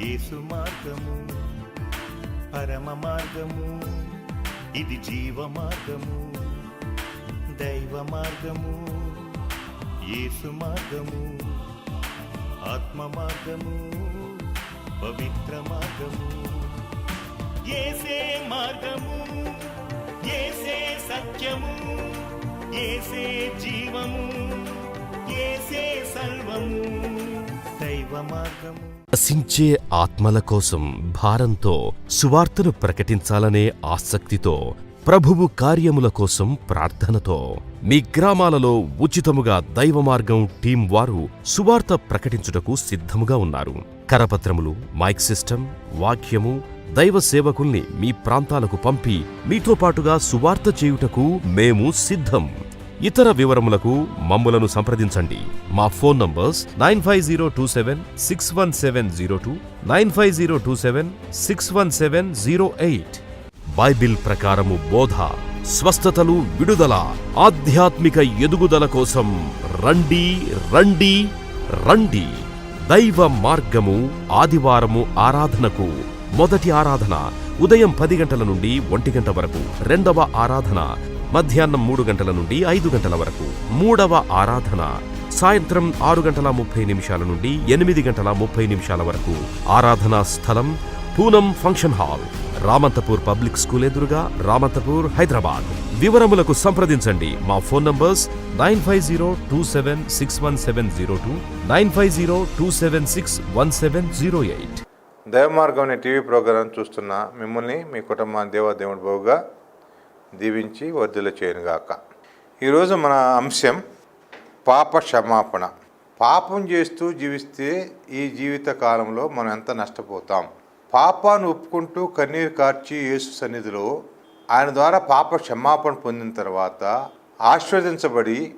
యేసు మార్గము పరమ మార్గము ఇది జీవ మార్గము దైవ మార్గము యేసు మార్గము ఆత్మ మార్గము పవిత్ర మార్గము. ఏసే మార్గము ఏసే సత్యము ఏసే జీవము ఏసే సర్వము దైవ మార్గము నశించే ఆత్మల కోసం భారంతో సువార్తను ప్రకటించాలనే ఆసక్తితో ప్రభువు కార్యముల కోసం ప్రార్థనతో మీ గ్రామాలలో ఉచితముగా దైవ మార్గం టీం వారు సువార్త ప్రకటించుటకు సిద్ధముగా ఉన్నారు. కరపత్రములు మైక్ సిస్టమ్ వాక్యము దైవ సేవకుల్ని మీ ప్రాంతాలకు పంపి మీతో పాటుగా సువార్త చేయుటకు మేము సిద్ధం. ఇతర వివరములకు మమ్ములను సంప్రదించండి. మా phone numbers nine five zero two seven six one seven zero two nine five zero two seven six one seven zero eight. Bible ప్రకారము బోధ స్వస్థతలు విడుదల ఆధ్యాత్మిక ఎదుగుదల కోసం రండి రండి రండి. దైవ మార్గము ఆదివారము ఆరాధనకు మొదటి ఆరాధన ఉదయం పది గంటల నుండి ఒంటి గంట వరకు. రెండవ ఆరాధన మధ్యాహ్నం మూడు గంటల నుండి ఐదు గంటల వరకు. మూడవ ఆరాధన. సాయంత్రం ఆరు గంటల ముప్పై నిమిషాల నుండి ఎనిమిది గంటల ముప్పై నిమిషాల వరకు. ఆరాధనా స్థలం Poonam function hall. Ramanthapur public school ఎదురుగా రామంతపూర్ హైదరాబాద్. వివరములకు సంప్రదించండి. మా phone numbers nine five zero two seven six one seven zero two nine five zero two seven six one seven zero eight. దైవమార్గం అనే టీవీ ప్రోగ్రాం చూస్తున్న మిమ్మల్ని మీ కుటుంబాన్ని దేవదేవుడి బావుగా దీవించి వర్ధుల చేయనుగాక. ఈరోజు మన అంశం పాప క్షమాపణ పాపం చేస్తూ జీవిస్తే ఈ జీవిత కాలంలో మనం ఎంత నష్టపోతాం? పాపాన్ని ఒప్పుకుంటూ కన్నీరు కార్చి యేసు సన్నిధిలో ఆయన ద్వారా పాప క్షమాపణ పొందిన తర్వాత ఆశ్వదించబడి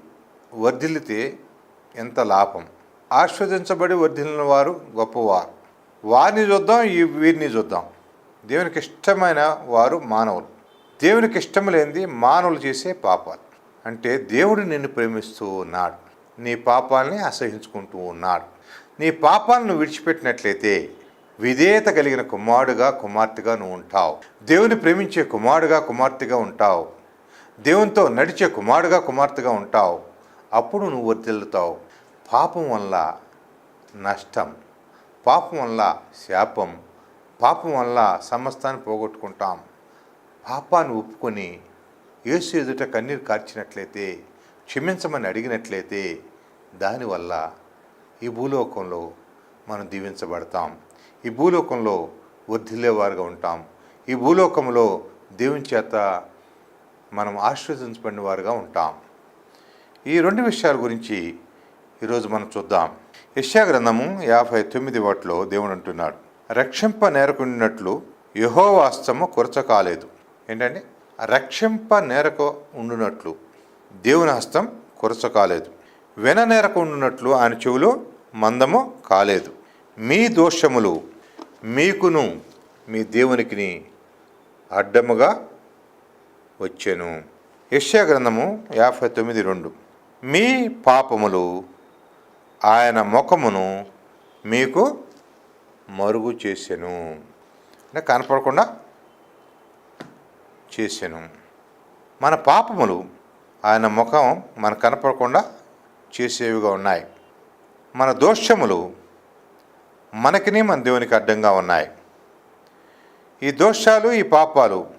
వర్ధిల్లితే ఎంత లాభం? ఆశ్వదించబడి వర్ధిల్లిన వారు గొప్పవారు. వారిని చూద్దాం ఈ వీరిని చూద్దాం. దేవునికి ఇష్టమైన వారు మానవులు. దేవునికి ఇష్టం లేనిది మానవులు చేసే పాపాలు. అంటే దేవుడు నిన్ను ప్రేమిస్తూ ఉన్నాడు. నీ పాపాలని అసహించుకుంటూ ఉన్నాడు. నీ పాపాలను విడిచిపెట్టినట్లయితే విధేయత కలిగిన కుమారుడుగా కుమార్తెగా నువ్వు ఉంటావు. దేవుని ప్రేమించే కుమారుడుగా కుమార్తెగా ఉంటావు. దేవునితో నడిచే కుమారుడుగా కుమార్తెగా ఉంటావు. అప్పుడు నువ్వు వర్దిల్లుతావు పాపం వల్ల నష్టం పాపం వల్ల శాపం పాపం వల్ల సమస్తాన్ని పోగొట్టుకుంటాం. పాపాన్ని ఒప్పుకొని యేసు ఎదుట కన్నీరు కార్చినట్లయితే క్షమించమని అడిగినట్లయితే దానివల్ల ఈ భూలోకంలో మనం దీవించబడతాం. ఈ భూలోకంలో వర్ధిల్లేవారుగా ఉంటాం. ఈ భూలోకంలో దేవుని చేత మనం ఆశ్రయించబడిన వారుగా ఉంటాం. ఈ రెండు విషయాల గురించి ఈరోజు మనం చూద్దాం. యశ్యా గ్రంథము యాభై తొమ్మిది వాటిలో దేవుడు అంటున్నాడు రక్షింప నేరకుండినట్లు యహోవాస్తము కురచ కాలేదు. ఏంటంటే రక్షింప నేరకు ఉండునట్లు దేవుని హస్తం కొరచ కాలేదు. వెన నేరకు ఉండునట్లు ఆయన చెవులు మందము కాలేదు. మీ దోషములు మీకును మీ దేవునికిని అడ్డముగా వచ్చెను. యశ్యా గ్రంథము యాభై తొమ్మిది రెండు. మీ పాపములు ఆయన ముఖమును మీకు మరుగు చేసెను. అంటే కనపడకుండా చేసెను. మన పాపములు ఆయన ముఖం మన కనపడకుండా చేసేవిగా ఉన్నాయి. మన దోషములు మనకిని మన దేవునికి అడ్డంగా ఉన్నాయి. ఈ దోషాలు ఈ పాపాలు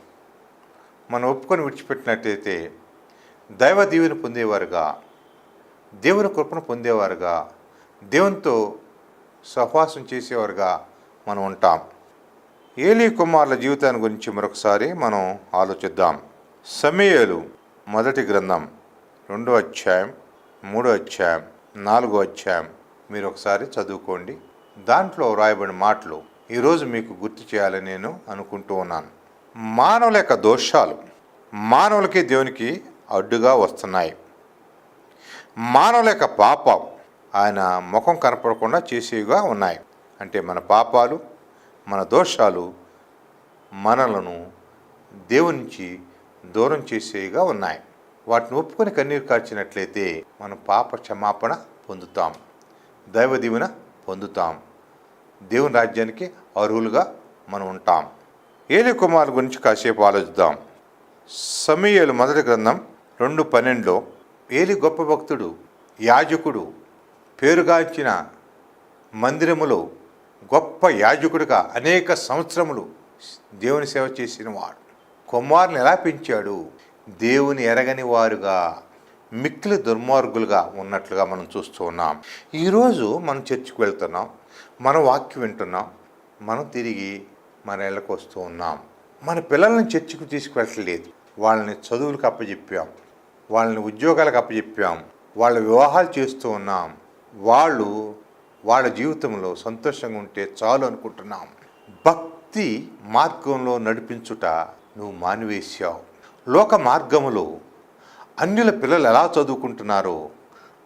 మనం ఒప్పుకొని విడిచిపెట్టినట్టయితే దైవ దీవెని పొందేవారుగా దేవుని కృపను పొందేవారుగా దేవునితో సహవాసం చేసేవారుగా మనం ఉంటాం. ఏలీ కుమార్ల జీవితాన్ని గురించి మరొకసారి మనం ఆలోచిద్దాం. సమయలు మొదటి గ్రంథం రెండో అధ్యాయం మూడో అధ్యాయం నాలుగో అధ్యాయం. మీరు ఒకసారి చదువుకోండి. దాంట్లో వ్రాయబడిన మాటలు ఈరోజు మీకు గుర్తు చేయాలని నేను అనుకుంటూ ఉన్నాను. మానవుల యొక్క దోషాలు మానవులకి దేవునికి అడ్డుగా వస్తున్నాయి. మానవుల యొక్క పాపం ఆయన ముఖం కనపడకుండా చేసేవిగా ఉన్నాయి. అంటే మన పాపాలు మన దోషాలు మనలను దేవుని నుంచి దూరం చేసేవిగా ఉన్నాయి. వాటిని ఒప్పుకొని కన్నీరు కార్చినట్లయితే మనం పాప క్షమాపణ పొందుతాం. దైవ దీవెన పొందుతాం. దేవుని రాజ్యానికి అర్హులుగా మనం ఉంటాం. ఏలి కుమార్ గురించి కాసేపు ఆలోచిద్దాం. సమీయలు మొదటి గ్రంథం రెండు పన్నెండులో ఏలి గొప్ప భక్తుడు యాజకుడు పేరుగాంచిన మందిరములో గొప్ప యాజకుడిగా అనేక సంవత్సరములు దేవుని సేవ చేసిన వాడు. కుమారుని ఎలా పెంచాడు? దేవుని ఎరగని వారుగా మిక్కిలి దుర్మార్గులుగా ఉన్నట్లుగా మనం చూస్తూ ఉన్నాం. ఈరోజు మనం చర్చికి వెళ్తున్నాం మన వాక్యం వింటున్నాం మనం తిరిగి మన ఇళ్ళకు వస్తూ ఉన్నాం. మన పిల్లల్ని చర్చికి తీసుకువెళ్ళట్లేదు వాళ్ళని చదువులకు అప్పచెప్పాం వాళ్ళని ఉద్యోగాలకు అప్పచెప్పాం వాళ్ళ వివాహాలు చేస్తూ ఉన్నాం. వాళ్ళు వాళ్ళ జీవితంలో సంతోషంగా ఉంటే చాలు అనుకుంటున్నాం. భక్తి మార్గంలో నడిపించుట నువ్వు మానివేశావు. లోక మార్గములో అన్యుల పిల్లలు ఎలా చదువుకుంటున్నారో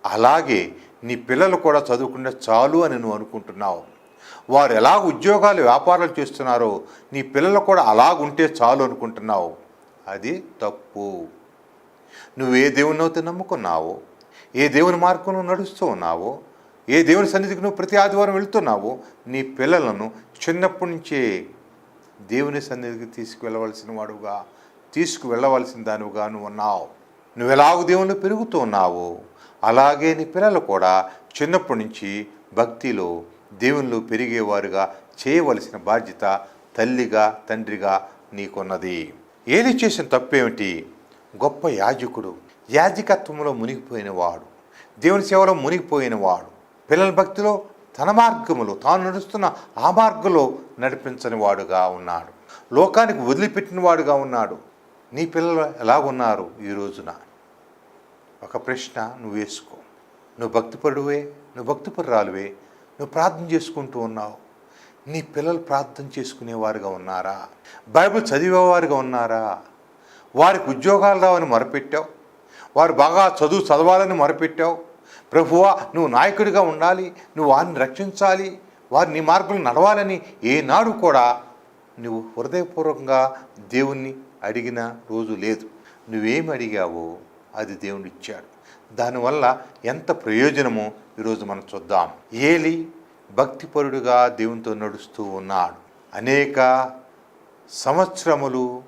అలాగే నీ పిల్లలు కూడా చదువుకుంటే చాలు అని నువ్వు అనుకుంటున్నావు. వారు ఎలా ఉద్యోగాలు వ్యాపారాలు చేస్తున్నారో నీ పిల్లలు కూడా అలాగుంటే చాలు అనుకుంటున్నావు. అది తప్పు. నువ్వు ఏ దేవుని అయితే నమ్ముకున్నావో ఏ దేవుని మార్గంలో నడుస్తూ ఉన్నావో ఏ దేవుని సన్నిధికి నువ్వు ప్రతి ఆదివారం వెళుతున్నావో నీ పిల్లలను చిన్నప్పటి నుంచే దేవుని సన్నిధికి తీసుకువెళ్ళవలసిన వాడుగా తీసుకువెళ్ళవలసిన దానివిగా నువ్వు ఉన్నావు. నువ్వు ఎలాగ దేవుని పెరుగుతూ ఉన్నావు? అలాగే నీ పిల్లలు కూడా చిన్నప్పటి నుంచి భక్తిలో దేవుళ్ళు పెరిగేవారుగా చేయవలసిన బాధ్యత తల్లిగా తండ్రిగా నీకున్నది. ఏలి చేసిన తప్పేమిటి? గొప్ప యాజకుడు యాజకత్వంలో మునిగిపోయినవాడు దేవుని సేవలో మునిగిపోయినవాడు పిల్లల భక్తిలో తన మార్గములో తాను నడుస్తున్న ఆ మార్గంలో నడిపించని వాడుగా ఉన్నాడు. లోకానికి వదిలిపెట్టిన వాడుగా ఉన్నాడు. నీ పిల్లలు ఎలాగున్నారు ఈ రోజున? ఒక ప్రశ్న నువ్వు వేసుకో. నువ్వు భక్తిపరుడువే నువ్వు భక్తిపరురాలువే నువ్వు ప్రార్థన చేసుకుంటూ ఉన్నావు. నీ పిల్లలు ప్రార్థన చేసుకునేవారుగా ఉన్నారా? బైబిల్ చదివేవారుగా ఉన్నారా? వారికి ఉద్యోగాలు రావని మొరపెట్టావు. వారు బాగా చదువు చదవాలని మొరపెట్టావు. ప్రభువా నువ్వు నాయకుడిగా ఉండాలి నువ్వు వారిని రక్షించాలి వారు నీ మార్గంలో నడవాలని ఏనాడు కూడా నువ్వు హృదయపూర్వకంగా దేవుణ్ణి అడిగిన రోజు లేదు. నువ్వేమి అడిగావో అది దేవుడు ఇచ్చాడు. దానివల్ల ఎంత ప్రయోజనమో ఈరోజు మనం చూద్దాం. ఏలి భక్తిపరుడుగా దేవునితో నడుస్తూ ఉన్నాడు. అనేక సంవత్సరములు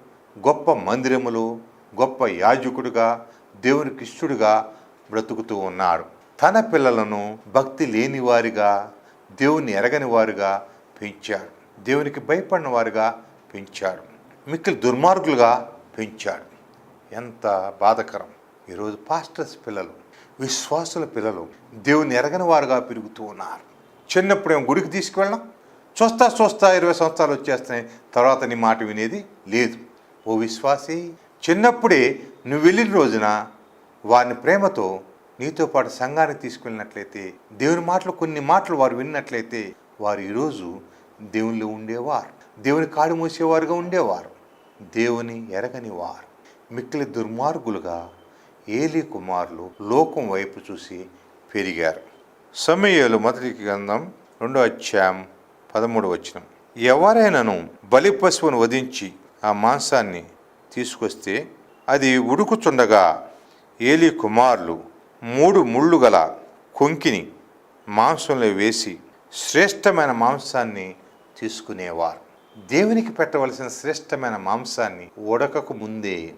గొప్ప మందిరములు గొప్ప యాజకుడుగా దేవునికి ఇష్టడుగా బ్రతుకుతూ ఉన్నాడు. తన పిల్లలను భక్తి లేని వారిగా దేవుని ఎరగని వారుగా పెంచాడు. దేవునికి భయపడిన వారుగా పెంచాడు. మిక్కిలి దుర్మార్గులుగా పెంచాడు. ఎంత బాధకరం. ఈరోజు పాస్టర్స్ పిల్లలు విశ్వాసుల పిల్లలు దేవుని ఎరగని వారుగా పెరుగుతూ ఉన్నారు. చిన్నప్పుడు ఏం గుడికి తీసుకువెళ్ళాం? చూస్తా చూస్తా ఇరవై సంవత్సరాలు వచ్చేస్తున్నాయి. తర్వాత నీ మాట వినేది లేదు. ఓ విశ్వాసి చిన్నప్పుడే నువ్వు వెళ్ళిన రోజున వారిని ప్రేమతో నీతో పాటు సంఘాన్ని తీసుకెళ్ళినట్లయితే దేవుని మాటలు కొన్ని మాటలు వారు విన్నట్లయితే వారు ఈరోజు దేవునిలో ఉండేవారు. దేవుని కాడి మూసేవారుగా ఉండేవారు. దేవుని ఎరగని వారు. మిక్కిలి దుర్మార్గులుగా ఏలి కుమారులు లోకం వైపు చూసి పెరిగారు. సమయలు మొదటి గ్రంథం రెండో అధ్యాయం పదమూడు వచనం. ఎవరైనాను బలి పశువును వధించి ఆ మాంసాన్ని తీసుకొస్తే అది ఉడుకుచుండగా ఏలి కుమారులు మూడు ముళ్ళు గల కొంకిని మాంసంలో వేసి శ్రేష్టమైన మాంసాన్ని తీసుకునేవారు. దేవునికి పెట్టవలసిన శ్రేష్టమైన మాంసాన్ని ఉడకకు ముందే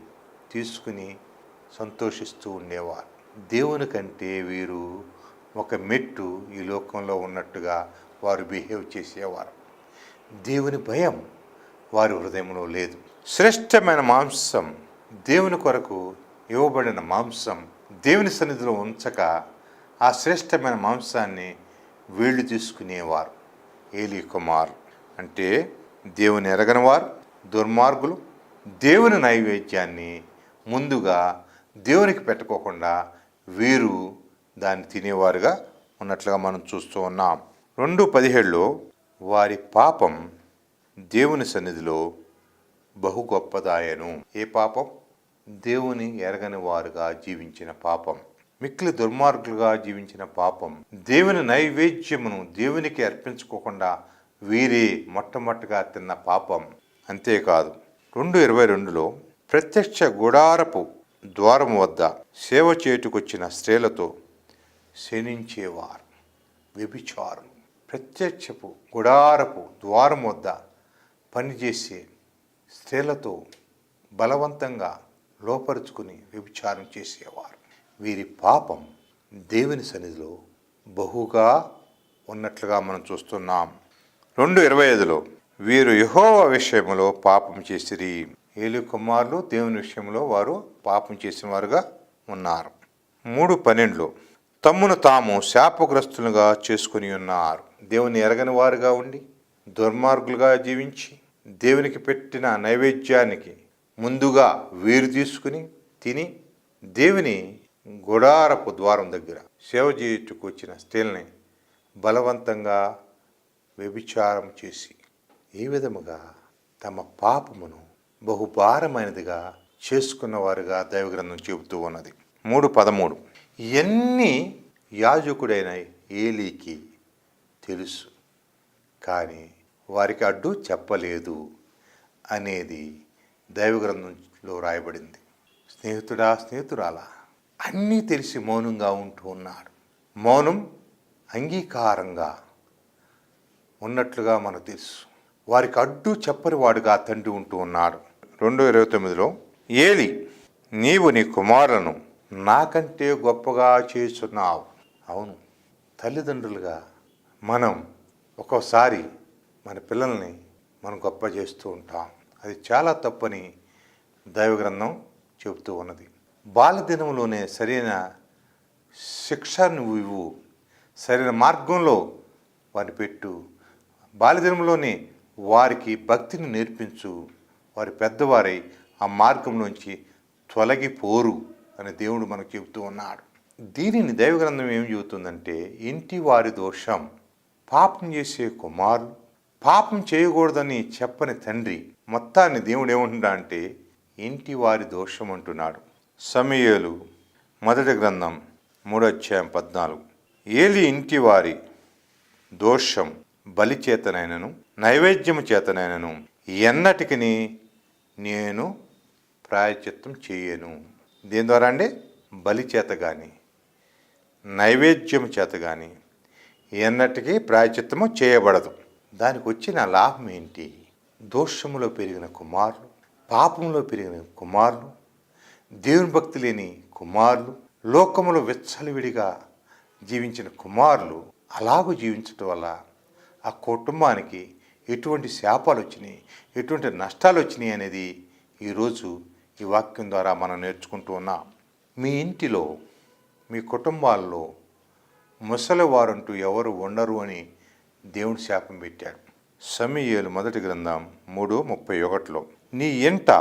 తీసుకుని సంతోషిస్తూ ఉండేవారు. దేవుని కంటే వీరు ఒక మెట్టు ఈ లోకంలో ఉన్నట్టుగా వారు బిహేవ్ చేసేవారు. దేవుని భయం వారి హృదయంలో లేదు. శ్రేష్టమైన మాంసం దేవుని కొరకు ఇవ్వబడిన మాంసం దేవుని సన్నిధిలో ఉంచక ఆ శ్రేష్టమైన మాంసాన్ని వీళ్ళు తీసుకునేవారు. ఏలి కుమార్ అంటే దేవుని ఎరగనివారు దుర్మార్గులు. దేవుని నైవేద్యాన్ని ముందుగా దేవునికి పెట్టుకోకుండా వీరు దాన్ని తినేవారుగా ఉన్నట్లుగా మనం చూస్తూ ఉన్నాం. రెండు పదిహేడులో వారి పాపం దేవుని సన్నిధిలో బహు గొప్పదాయను. ఏ పాపం? దేవుని ఎరగని వారుగా జీవించిన పాపం మిక్కిలి దుర్మార్గులుగా జీవించిన పాపం దేవుని నైవేద్యమును దేవునికి అర్పించుకోకుండా వీరే మొట్టమొదటిగా తిన్న పాపం. అంతేకాదు రెండు ఇరవై రెండులో ప్రత్యక్ష గుడారపు ద్వారం వద్ద సేవ చేటుకొచ్చిన స్త్రీలతో శనించేవారు వ్యభిచారులు. ప్రత్యక్షపు గుడారపు ద్వారం వద్ద పనిచేసే స్త్రీలతో బలవంతంగా లోపరుచుకుని వ్యభిచారం చేసేవారు. వీరి పాపం దేవుని సన్నిధిలో బహుగా ఉన్నట్లుగా మనం చూస్తున్నాం. రెండు ఇరవై ఐదులో వీరు యహోవ విషయంలో పాపం చేసిరి. ఏలి కుమారులు దేవుని విషయంలో వారు పాపం చేసిన వారుగా ఉన్నారు. మూడు పన్నెండులో తమ్మును తాము శాపగ్రస్తులుగా చేసుకుని ఉన్నారు. దేవుని ఎరగని వారుగా ఉండి దుర్మార్గులుగా జీవించి దేవునికి పెట్టిన నైవేద్యానికి ముందుగా వీరు తీసుకుని తిని దేవుని గుడారపు ద్వారం దగ్గర సేవ చేయుటకు వచ్చిన స్త్రీల్ని బలవంతంగా వ్యభిచారం చేసి ఈ విధముగా తమ పాపమును బహుభారమైనదిగా చేసుకున్నవారుగా దైవగ్రంథం చెబుతూ ఉన్నది. మూడు పదమూడు. ఎన్ని యాజకుడైన ఏలీకి తెలుసు. కానీ వారికి అడ్డు చెప్పలేదు అనేది దైవగ్రంథంలో రాయబడింది. స్నేహితుడా స్నేహితురాలా అన్నీ తెలిసి మౌనంగా ఉంటూ ఉన్నాడు. మౌనం అంగీకారంగా ఉన్నట్లుగా మనకు తెలుసు. వారికి అడ్డు చెప్పని వాడుగా తండ్రి ఉంటూ ఉన్నాడు. రెండు ఇరవై తొమ్మిదిలో ఏలి నీవు నీ కుమారులను నాకంటే గొప్పగా చేస్తున్నావు. అవును తల్లిదండ్రులుగా మనం ఒక్కోసారి మన పిల్లల్ని మనం గొప్ప చేస్తూ ఉంటాం. అది చాలా తప్పని దైవగ్రంథం చెబుతూ ఉన్నది. బాలదినంలోనే సరైన శిక్ష నువ్వు ఇవ్వు. సరైన మార్గంలో వారిని పెట్టు. బాల్యదినంలోనే వారికి భక్తిని నేర్పించు. వారి పెద్దవారై ఆ మార్గంలోంచి తొలగిపోరు అని దేవుడు మనకు చెబుతూ ఉన్నాడు. దీనిని దైవగ్రంథం ఏం చెబుతుందంటే ఇంటి వారి దోషం పాపం చేసే కుమారులు పాపం చేయకూడదని చెప్పని తండ్రి మొత్తాన్ని దేవుడు ఏమంటున్నా అంటే ఇంటి వారి దోషం అంటున్నాడు. సమయలు మొదటి గ్రంథం మూడోధ్యాయం పద్నాలుగు. ఏలి ఇంటి వారి దోషం బలి చేతనైనను నైవేద్యము చేతనైనను ఎన్నటికి నేను ప్రాయచిత్తం చేయను. దీని ద్వారా అండి? బలి చేత కానీ నైవేద్యము చేత కానీ ఎన్నటికీ ప్రాయచిత్తము చేయబడదు. దానికి వచ్చిన లాభం ఏంటి? దోషములో పెరిగిన కుమారులు పాపంలో పెరిగిన కుమారులు దేవుని భక్తి లేని కుమారులు లోకములో విచ్చలవిడిగా జీవించిన కుమారులు అలాగూ జీవించటం వల్ల ఆ కుటుంబానికి ఎటువంటి శాపాలు వచ్చినాయి ఎటువంటి నష్టాలు వచ్చినాయి అనేది ఈరోజు ఈ వాక్యం ద్వారా మనం నేర్చుకుంటూ ఉన్నాం. మీ ఇంటిలో మీ కుటుంబాల్లో ముసలివారంటూ ఎవరు ఉండరు అని దేవుడు శాపం పెట్టాడు. సమీయేలు మొదటి గ్రంథం మూడు ముప్పై ఒకటిలో నీ ఇంట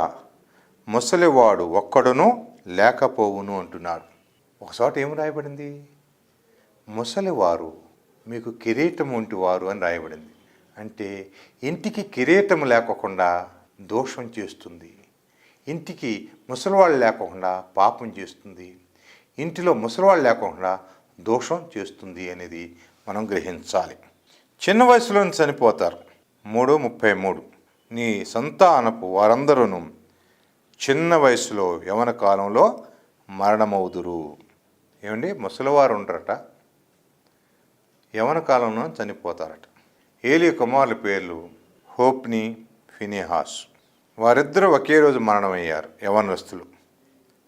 ముసలివాడు ఒక్కడును లేకపోవును అంటున్నాడు. ఒకచోట ఏం రాయబడింది? ముసలివారు మీకు కిరీటం వంటి వారు అని రాయబడింది. అంటే ఇంటికి కిరీటం లేకోకుండా దోషం చేస్తుంది. ఇంటికి ముసలివాళ్ళు లేకుండా పాపం చేస్తుంది. ఇంటిలో ముసలివాళ్ళు లేకుండా దోషం చేస్తుంది అనేది మనం గ్రహించాలి. చిన్న వయసులోనే చనిపోతారు. మూడు ముప్పై మూడు. నీ సంతానపు వారందరూ చిన్న వయసులో యవన కాలంలో మరణమవుదురు. ఏమండి? ముసలివారు ఉంటారట యవన కాలంలో చనిపోతారట. ఏలి కుమారుల పేర్లు హోప్ని ఫినిహాస్. వారిద్దరూ ఒకే రోజు మరణమయ్యారు యవనస్తులు.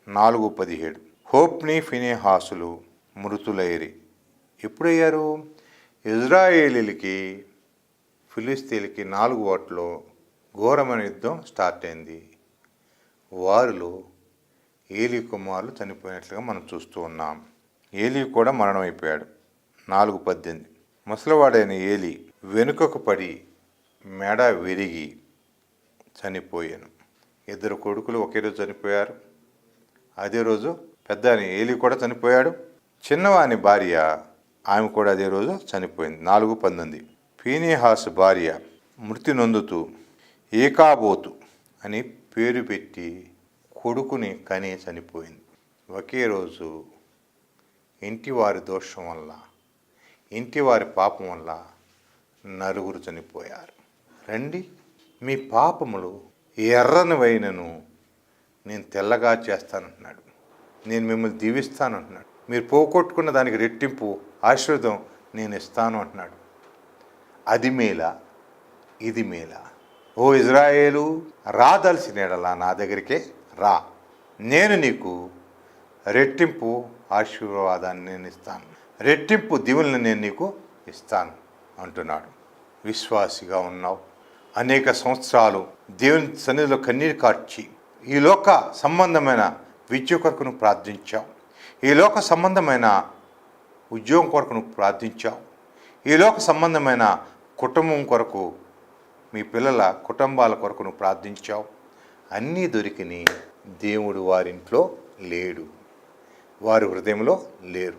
నాలుగు పదిహేడు. హోప్ని ఫినిహాసులు మృతులైరి. ఎప్పుడయ్యారు? ఇజ్రాయేలీలకి ఫిలిస్తీన్కి నాలుగు ఓట్లో ఘోరమైన యుద్ధం స్టార్ట్ అయింది. వారిలో ఏలీ కుమారులు చనిపోయినట్లుగా మనం చూస్తూ ఉన్నాం. ఏలీ కూడా మరణమైపోయాడు. నాలుగు పద్దెనిమిది. ముసలివాడైన ఏలి వెనుకకు పడి మెడ విరిగి చనిపోయాను. ఇద్దరు కొడుకులు ఒకే రోజు చనిపోయారు. అదే రోజు పెద్ద ఏలి కూడా చనిపోయాడు. చిన్నవాని భార్య ఆమె కూడా అదే రోజు చనిపోయింది. నాలుగు పంతొమ్మిది ఫీనిహాస్ భార్య మృతి నొందుతూ ఏకాబోతు అని పేరు పెట్టి కొడుకుని కని చనిపోయింది. ఒకే రోజు ఇంటివారి దోషం వల్ల ఇంటివారి పాపం వల్ల నలుగురు చనిపోయారు. రండి మీ పాపములు ఎర్రని వైనను నేను తెల్లగా చేస్తానంటున్నాడు. నేను మిమ్మల్ని దీవిస్తాను అంటున్నాడు మీరు పోగొట్టుకున్న దానికి రెట్టింపు ఆశీర్వాదం నేను ఇస్తాను అంటున్నాడు. అది మేల ఇది మేలా. ఓ ఇజ్రాయేలు రాదలసినడలా నా దగ్గరికే రా. నేను నీకు రెట్టింపు ఆశీర్వాదాన్ని నేను ఇస్తాను. రెట్టింపు దీవులను నేను నీకు ఇస్తాను అంటున్నాడు. విశ్వాసిగా ఉన్నావు. అనేక సంవత్సరాలు దేవుని సన్నిధిలో కన్నీరు కార్చి ఈ లోక సంబంధమైన విద్య కొరకు నువ్వు ప్రార్థించావు. ఈ లోక సంబంధమైన ఉద్యోగం కొరకు నువ్వు ప్రార్థించావు. ఈ లోక సంబంధమైన కుటుంబం కొరకు మీ పిల్లల కుటుంబాల కొరకు నువ్వు ప్రార్థించావు. అన్నీ దొరికిని దేవుడు వారింట్లో లేడు. వారి హృదయంలో లేరు.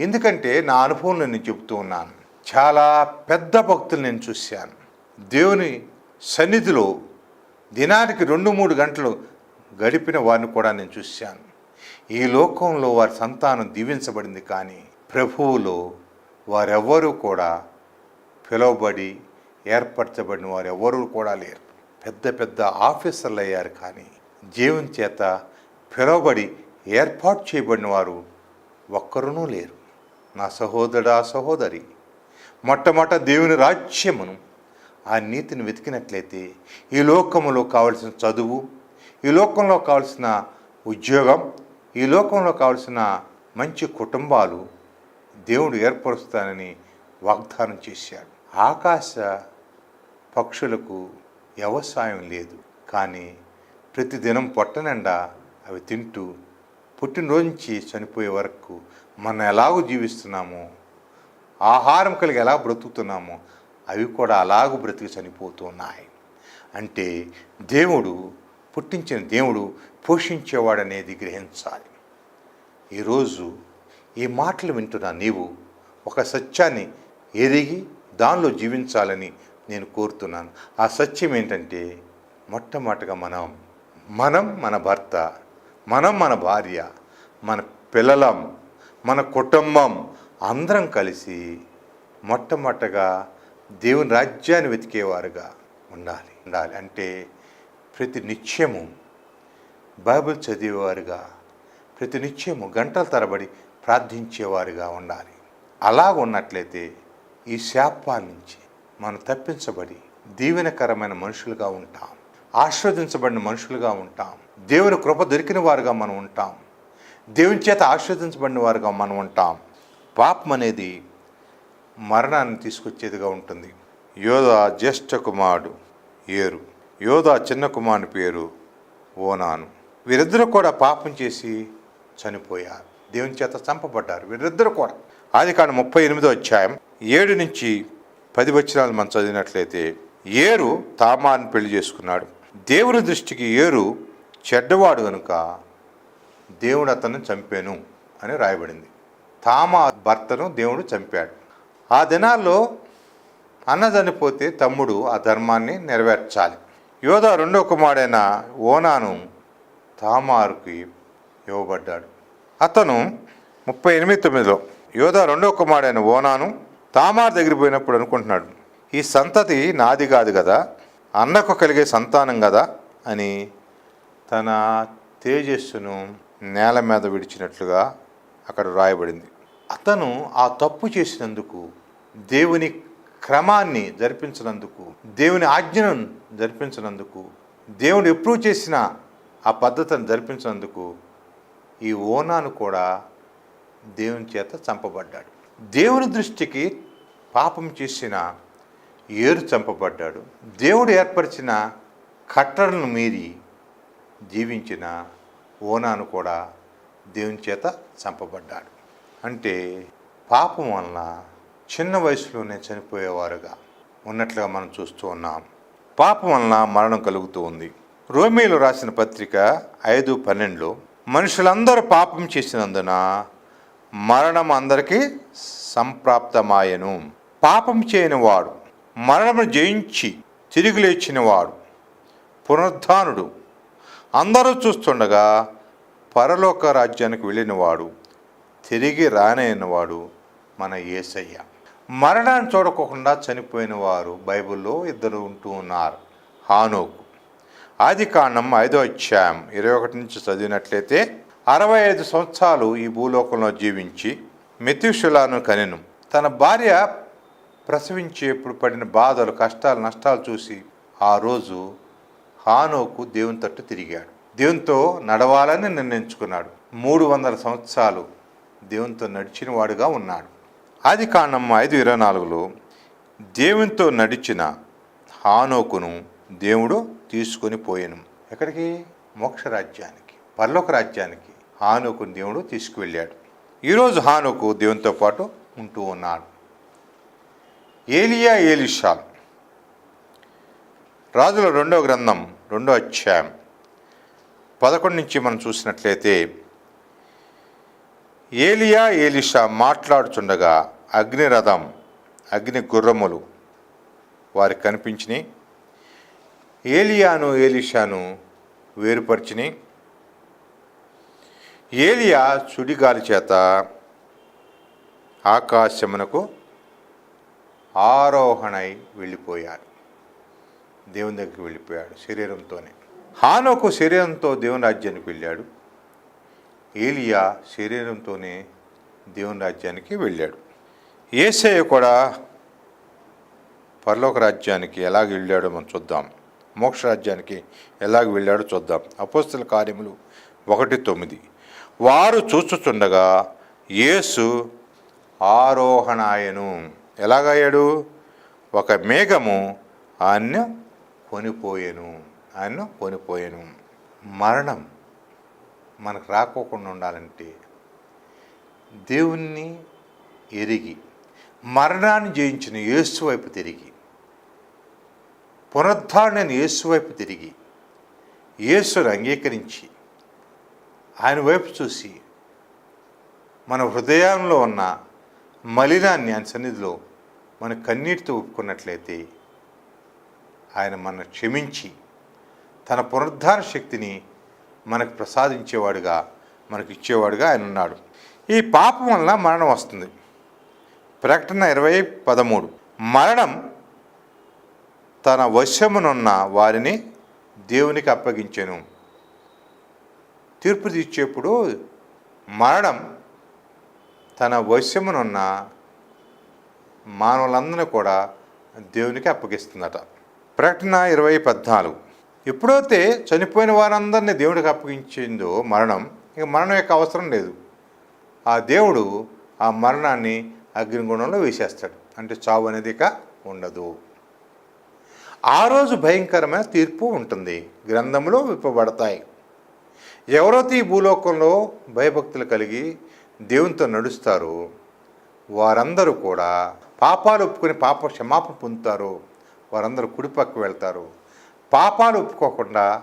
ఎందుకంటే నా అనుభవంలో నేను చెబుతూ ఉన్నాను. చాలా పెద్ద భక్తులు నేను చూశాను. దేవుని సన్నిధిలో దినానికి రెండు మూడు గంటలు గడిపిన వారిని కూడా నేను చూశాను. ఈ లోకంలో వారి సంతానం దీవించబడింది కానీ ప్రభువులో వారెవ్వరూ కూడా పిలువబడి ఏర్పరచబడిన వారు ఎవరు కూడా లేరు. పెద్ద పెద్ద ఆఫీసర్లు అయ్యారు కానీ జీవం చేత పిలువబడి ఏర్పాటు చేయబడిన వారు ఒక్కరునూ లేరు. నా సహోదరా సహోదరి మొట్టమొదట దేవుని రాజ్యమును ఆ నీతిని వెతికినట్లయితే ఈ లోకములో కావలసిన చదువు ఈ లోకంలో కావలసిన ఉద్యోగం ఈ లోకంలో కావలసిన మంచి కుటుంబాలు దేవుడు ఏర్పరుస్తానని వాగ్దానం చేశాడు. ఆకాశ పక్షులకు వ్యవసాయం లేదు. కానీ ప్రతిదినం పొట్టనిండా అవి తింటూ పుట్టినరోజు నుంచి చనిపోయే వరకు మనం ఎలాగో జీవిస్తున్నామో? ఆహారం కలిగి ఎలా బ్రతుకుతున్నామో? అవి కూడా అలాగూ బ్రతికి చనిపోతున్నాయి. అంటే దేవుడు పుట్టించిన దేవుడు పోషించేవాడనేది గ్రహించాలి. ఈరోజు ఈ మాటలు వింటున్న నీవు ఒక సత్యాన్ని ఎరిగి దానిలో జీవించాలని నేను కోరుతున్నాను. ఆ సత్యం ఏంటంటే మొట్టమొదటిగా మనం మనం మన భర్త మనం మన భార్య మన పిల్లలం మన కుటుంబం అందరం కలిసి మొట్టమొదటగా దేవుని రాజ్యాన్ని వెతికేవారుగా ఉండాలి. ఉండాలి. అంటే ప్రతి నిత్యము బైబిల్ చదివేవారుగా ప్రతి నిత్యము గంటల తరబడి ప్రార్థించేవారుగా ఉండాలి. అలా ఉన్నట్లయితే ఈ శాపాల నుంచి మనం తప్పించబడి దీవెనకరమైన మనుషులుగా ఉంటాం. ఆశ్రవదించబడిన మనుషులుగా ఉంటాం. దేవుని కృప దొరికిన వారుగా మనం ఉంటాం. దేవుని చేత ఆశ్రవదించబడిన వారుగా మనం ఉంటాం. పాపం అనేది మరణాన్ని తీసుకొచ్చేదిగా ఉంటుంది. యోధ జ్యేష్ఠ కుమారుడు ఏరు. యోధ చిన్న కుమారుని పేరు ఓనాను. వీరిద్దరూ కూడా పాపం చేసి చనిపోయారు. దేవుని చేత చంపబడ్డారు. వీరిద్దరూ కూడా ఆది కాండ ముప్పై ఎనిమిదో అధ్యాయం ఏడు నుంచి పది వచనాలు మనం చదివినట్లయితే ఏరు తామాన్ని పెళ్ళి చేసుకున్నాడు. దేవుని దృష్టికి ఏరు చెడ్డవాడు కనుక దేవుడు అతన్ని చంపాను అని రాయబడింది. తామా భర్తను దేవుడు చంపాడు. ఆ దినాల్లో అన్న చనిపోతే తమ్ముడు ఆ ధర్మాన్ని నెరవేర్చాలి. యోధ రెండో కుమారుడైన ఓనాను తామారుకి ఇవ్వబడ్డాడు. అతను ముప్పై ఎనిమిది తొమ్మిదిలో యోధ రెండో కుమారుడైన ఓనాను తామార్ దగ్గర పోయినప్పుడు అనుకుంటున్నాడు ఈ సంతతి నాది కాదు కదా అన్నకు కలిగే సంతానం కదా అని తన తేజస్సును నేల మీద విడిచినట్లుగా అక్కడ రాయబడింది అతను ఆ తప్పు చేసినందుకు దేవుని క్రమాన్ని జరిపించినందుకు దేవుని ఆజ్ఞను జరిపించినందుకు దేవుడు ఎప్పుడు చేసిన ఆ పద్ధతిని జరిపించినందుకు ఈ ఓనాను కూడా దేవుని చేత చంపబడ్డాడు. దేవుని దృష్టికి పాపం చేసిన ఏరు చంపబడ్డాడు. దేవుడు ఏర్పరిచిన కట్టడలను మీరి జీవించిన ఓనాను కూడా దేవుని చేత చంపబడ్డాడు. అంటే పాపం వలన చిన్న వయసులోనే చనిపోయేవారుగా ఉన్నట్లుగా మనం చూస్తూ ఉన్నాం. పాపం వలన మరణం కలుగుతూ ఉంది. రోమీలు రాసిన పత్రిక ఐదు పన్నెండులో మనుషులందరూ పాపం చేసినందున మరణం అందరికీ సంప్రాప్తమాయను. పాపం చేయనివాడు మరణము జయించి తిరిగి లేచినవాడు పునరుద్ధానుడు. అందరూ చూస్తుండగా పరలోక రాజ్యానికి వెళ్ళినవాడు తిరిగి రానైనవాడు మన యేసయ్య మరణాన్ని చూడకోకుండా చనిపోయిన వారు బైబిల్లో ఇద్దరు ఉంటూ ఉన్నారు. హానోకు. ఆది కాండం ఐదో అధ్యాయం ఇరవై ఒకటి నుంచి చదివినట్లయితే అరవై ఐదు సంవత్సరాలు ఈ భూలోకంలో జీవించి మెత్యుషులాను కనెను. తన భార్య ప్రసవించేప్పుడు పడిన బాధలు కష్టాలు నష్టాలు చూసి ఆ రోజు హానోకు దేవుని తట్టు తిరిగాడు. దేవునితో నడవాలని నిర్ణయించుకున్నాడు. మూడు వందల సంవత్సరాలు దేవునితో నడిచిన వాడుగా ఉన్నాడు. ఆది కాండం ఐదు ఇరవై నాలుగులో దేవునితో నడిచిన హానోకును దేవుడు తీసుకొని పోయాను. ఎక్కడికి? మోక్ష రాజ్యానికి రాజ్యానికి. హానోకును దేవుడు తీసుకువెళ్ళాడు. ఈరోజు హానుకు దేవునితో పాటు ఉంటూ ఉన్నాడు. ఏలియా ఏలిషాల్ రాజుల రెండో గ్రంథం రెండో అధ్యాయం. పదకొండు నుంచి మనం చూసినట్లయితే ఏలియా ఏలిషా మాట్లాడుచుండగా అగ్నిరథం అగ్ని గుర్రములు వారికి కనిపించినాయి ఏలియాను ఏలిషాను వేరుపరిచినాయి ఏలియా సుడిగాలి చేత ఆకాశమునకు ఆరోహణై వెళ్ళిపోయాడు. దేవుని దగ్గరికి వెళ్ళిపోయాడు శరీరంతోనే. హానోకు శరీరంతో దేవుని రాజ్యానికి వెళ్ళాడు. ఏలియా శరీరంతోనే దేవుని రాజ్యానికి వెళ్ళాడు. ఏసయ్య కూడా పరలోక రాజ్యానికి ఎలాగ వెళ్ళాడో మనం చూద్దాం. మోక్ష రాజ్యానికి ఎలాగ వెళ్ళాడో చూద్దాం. అపోస్తుల కార్యములు ఒకటి తొమ్మిది. వారు చూచుచుండగా యేసు ఆరోహణాయను. ఎలాగయ్యాడు? ఒక మేఘము ఆయన కొనిపోయాను ఆయన కొనిపోయాను. మరణం మనకు రాకోకుండా ఉండాలంటే దేవుణ్ణి ఎరిగి మరణాన్ని జయించిన యేసు వైపు తిరిగి పునరుద్ధారణని యేసు వైపు తిరిగి యేసును అంగీకరించి ఆయన వైపు చూసి మన హృదయంలో ఉన్న మలినాన్ని ఆయన సన్నిధిలో మన కన్నీటితో ఒప్పుకున్నట్లయితే ఆయన మన క్షమించి తన పునరుద్ధార శక్తిని మనకు ప్రసాదించేవాడుగా మనకు ఇచ్చేవాడుగా ఆయన ఉన్నాడు. ఈ పాపం వలన మరణం వస్తుంది. ప్రకటన ఇరవై పదమూడు. మరణం తన వశమునున్న వారిని దేవునికి అప్పగించెను. తీర్పు తీర్చేప్పుడు మరణం తన వశ్యమునున్న మానవులందరినీ కూడా దేవునికి అప్పగిస్తుందట. ప్రకటన ఇరవై పద్నాలుగు. ఎప్పుడైతే చనిపోయిన వారందరినీ దేవుడికి అప్పగించిందో మరణం ఇక మరణం యొక్క అవసరం లేదు. ఆ దేవుడు ఆ మరణాన్ని అగ్నిగుణంలో వేసేస్తాడు. అంటే చావు అనేది ఇక ఉండదు. ఆ రోజు భయంకరమైన తీర్పు ఉంటుంది. గ్రంథంలో విప్పబడతాయి. ఎవరైతే ఈ భూలోకంలో భయభక్తులు కలిగి దేవునితో నడుస్తారో వారందరూ కూడా పాపాలు ఒప్పుకొని పాప క్షమాపణ పొందుతారు. వారందరూ కుడిపక్క వెళ్తారు. పాపాలు ఒప్పుకోకుండా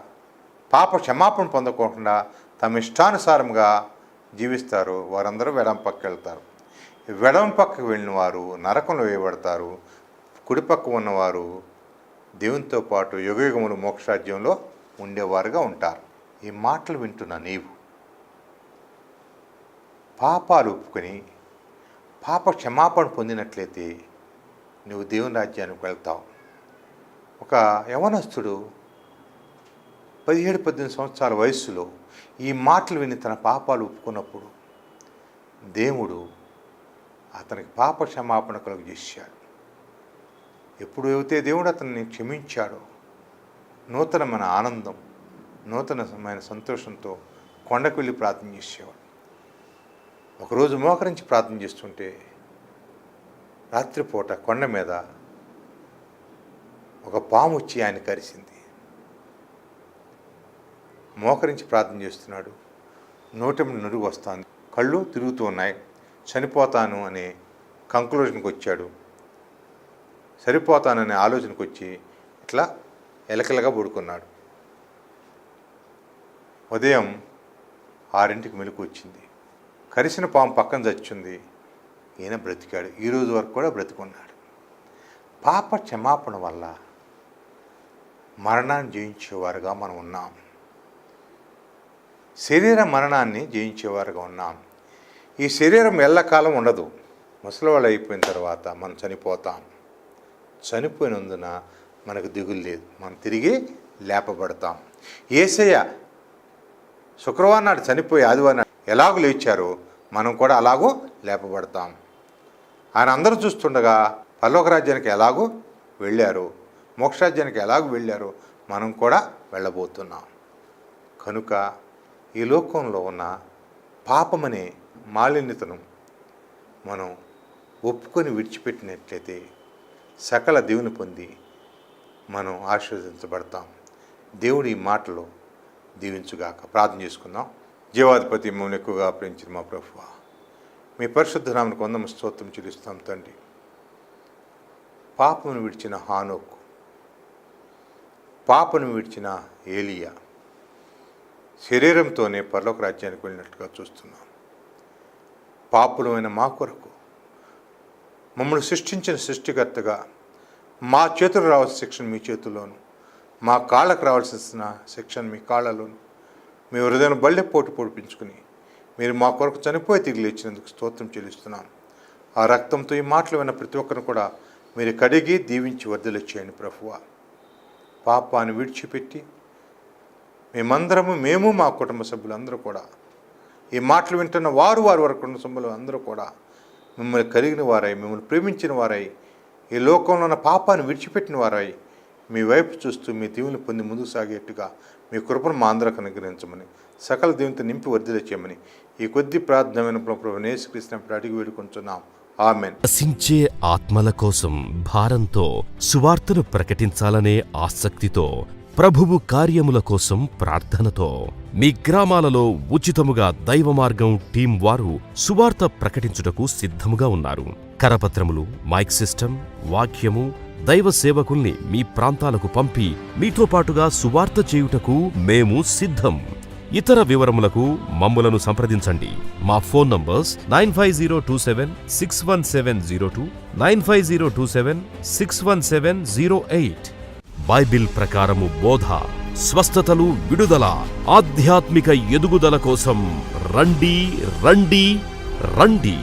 పాప క్షమాపణ పొందకుండా తమ ఇష్టానుసారంగా జీవిస్తారు. వారందరూ వెడం పక్క వెళ్తారు. వెడం పక్కకు వెళ్ళిన వారు నరకంలో వేయబడతారు. కుడిపక్క ఉన్నవారు దేవునితో పాటు యుగయుగములు మోక్షరాజ్యంలో ఉండేవారుగా ఉంటారు. ఈ మాటలు వింటున్న నీవు. పాపాలు ఒప్పుకొని పాప క్షమాపణ పొందినట్లయితే నువ్వు దేవుని రాజ్యానికి వెళ్తావు. ఒక యవనస్తుడు పదిహేడు పద్దెనిమిది సంవత్సరాల వయస్సులో ఈ మాటలు విని తన పాపాలు ఒప్పుకున్నప్పుడు దేవుడు అతనికి పాప క్షమాపణ కలుగు చేశాడు. ఎప్పుడు అయితే దేవుడు అతన్ని క్షమించాడో నూతనమైన ఆనందం నూతనమైన సంతోషంతో కొండకు వెళ్ళి ప్రార్థన చేసేవాడు. ఒకరోజు మోకరించి ప్రార్థన చేస్తుంటే రాత్రిపూట కొండ మీద ఒక పాము వచ్చి ఆయన కరిసింది. మోకరించి ప్రార్థన చేస్తున్నాడు. నోటమి నురుగు వస్తాను కళ్ళు తిరుగుతూ ఉన్నాయి. చనిపోతాను అనే కంక్లూజన్కి వచ్చాడు. సరిపోతాననే ఆలోచనకు వచ్చి ఇట్లా ఎలకలగా పడుకున్నాడు. ఉదయం ఆరింటికి మెలకు వచ్చింది. కరిసిన పాము పక్కన చచ్చింది. ఈయన బ్రతికాడు. ఈరోజు వరకు కూడా బ్రతికున్నాడు. పాప క్షమాపణ వల్ల మరణాన్ని జయించేవారుగా మనం ఉన్నాం. శరీర మరణాన్ని జయించేవారుగా ఉన్నాం. ఈ శరీరం ఎల్లకాలం ఉండదు. ముసలివాళ్ళు అయిపోయిన తర్వాత మనం చనిపోతాం. చనిపోయినందున మనకు దిగులు లేదు. మనం తిరిగి లేపబడతాం. ఏసయ్య శుక్రవారం నాడు చనిపోయి ఆదివారం నాడు ఎలాగో లేచారో మనం కూడా అలాగూ లేపబడతాం. ఆయన అందరూ చూస్తుండగా పల్లోక రాజ్యానికి ఎలాగో వెళ్ళారు మోక్షరాజ్యానికి ఎలాగో వెళ్ళారు మనం కూడా వెళ్ళబోతున్నాం. కనుక ఈ లోకంలో ఉన్న పాపమనే మాలిన్యతను మనం ఒప్పుకొని విడిచిపెట్టినట్లయితే సకల దేవుని పొంది మనం ఆశీర్వదించబడతాం. దేవుడి మాటలో మాటలు దీవించుగాక. ప్రార్థన చేసుకుందాం. జీవాధిపతి మమ్మల్ని ఎక్కువగా ప్రేమించిన మా ప్రభువ మీ పరిశుద్ధ నామను కొందము స్తోత్రం చెల్లిస్తాం తండ్రి. పాపమును విడిచిన హానోక్ పాపను విడిచిన ఏలియా శరీరంతోనే పరలోక రాజ్యానికి వెళ్ళినట్టుగా చూస్తున్నాం. పాపులమైన మా కొరకు మమ్మల్ని సృష్టించిన సృష్టికర్తగా మా చేతులు రావాల్సిన శిక్షణ మీ చేతుల్లోనూ మా కాళ్ళకు రావాల్సిన శిక్షణ మీ కాళ్ళలోను మీ హృదయం బళ్ళె పోటు పొడిపించుకుని మీరు మా కొరకు చనిపోయి తిరిగి ఇచ్చినందుకు స్తోత్రం చెల్లిస్తున్నాం. ఆ రక్తంతో ఈ మాటలు విన్న ప్రతి ఒక్కరిని కూడా మీరు కడిగి దీవించి వర్ధలు చేయండి ప్రభువ. పాపాన్ని విడిచిపెట్టి మేమందరము మేము మా కుటుంబ సభ్యులందరూ కూడా ఈ మాటలు వింటున్న వారు వారు వారి కుటుంబ సభ్యులు అందరూ కూడా మిమ్మల్ని కలిగిన వారై మిమ్మల్ని ప్రేమించిన వారై ఈ లోకంలో ఉన్న పాపాన్ని విడిచిపెట్టిన వారై మీ వైపు చూస్తూ మీ దీవుని పొంది ముందుకు సాగేట్టుగా మీ కృపను మా అందరికి అనుగ్రహించమని సకల దేవునితో నింపి వర్ధిల చేయమని ఈ కొద్ది ప్రార్థన ప్రభు నేసుకృష్ణప్పుడు అడిగి వేడుకుంటున్నాం ఆమెన్. నశించే ఆత్మల కోసం భారంతో సువార్తను ప్రకటించాలనే ఆసక్తితో ప్రభువు కార్యముల కోసం ప్రార్థనతో మీ గ్రామాలలో ఉచితముగా దైవ మార్గం టీం వారు సువార్త ప్రకటించుటకు సిద్ధముగా ఉన్నారు. కరపత్రములు మైక్ సిస్టమ్ వాక్యము దైవ సేవకుల్ని మీ ప్రాంతాలకు పంపి మీతో పాటుగా సువార్త చేయుటకు మేము సిద్ధం. ఇతర వివరములకు మమ్ములను సంప్రదించండి. మా phone numbers nine five zero two seven six one seven zero two nine five zero two seven six one seven zero eight. Bible ప్రకారము బోధ స్వస్థతలు విడుదల ఆధ్యాత్మిక ఎదుగుదల కోసం రండి రండి రండి.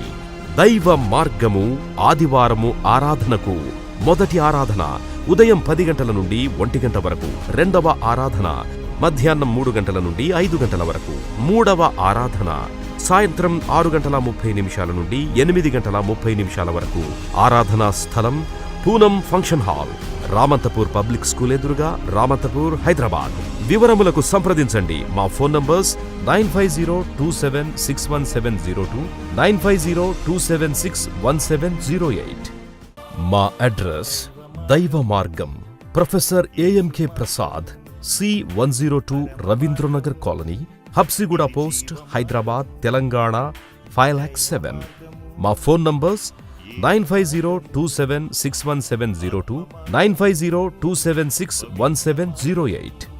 దైవ మార్గము ఆదివారము ఆరాధనకు మొదటి ఆరాధన ఉదయం పది గంటల నుండి ఒంటి గంట వరకు రెండవ ఆరాధన మధ్యాహ్నం మూడు గంటల నుండి ఐదు గంటల వరకు. మూడవ ఆరాధన సాయంత్రం ఆరు గంటల ముప్పై నిమిషాల నుండి ఎనిమిది గంటల ముప్పై నిమిషాల వరకు. ఆరాధనా స్థలం Poonam function hall. Ramanthapur public school ఎదురుగా రామంతపూర్ హైదరాబాద్. వివరములకు సంప్రదించండి. మా phone numbers nine five zero two seven six one seven zero two nine five zero two seven six one seven zero eight. మా అడ్రస్ దైవ మార్గం professor AMK Prasad C one zero two Ravindranagar colony Habsiguda post Hyderabad Telangana five lakh seven. మా phone numbers nine five zero two seven six one seven zero two nine five zero two seven six one seven zero eight.